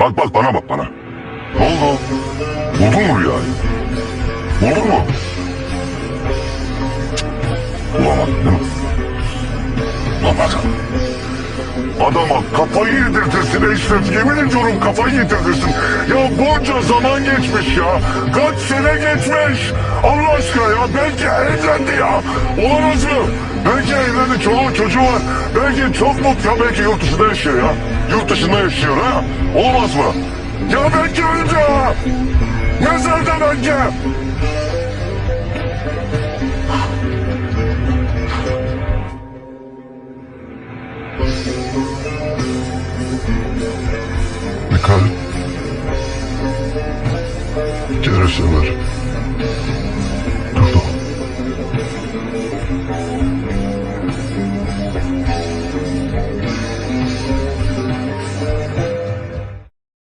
Bak bak bana bak bana. Ne oldu? Buldun mu rüyayı? Buldun mu? Bulamadın değil mi? Bulamadın. Adama kafayı yedirtirsin Eşref. Yemin ediyorum kafayı yedirtirsin. Ya bunca zaman geçmiş ya. Kaç geçmiş. Allah aşkına ya. Belki evlendi ya. Olamaz mı? Belki evlendi. Çoluğu çocuğu var. Belki çok mutlu. Ya belki yurt dışında yaşıyor ya. Yurt dışında yaşıyor ha. Olamaz mı? Ya belki öldü ha. Mezarda belki. Dikkat. Terörist Ömer.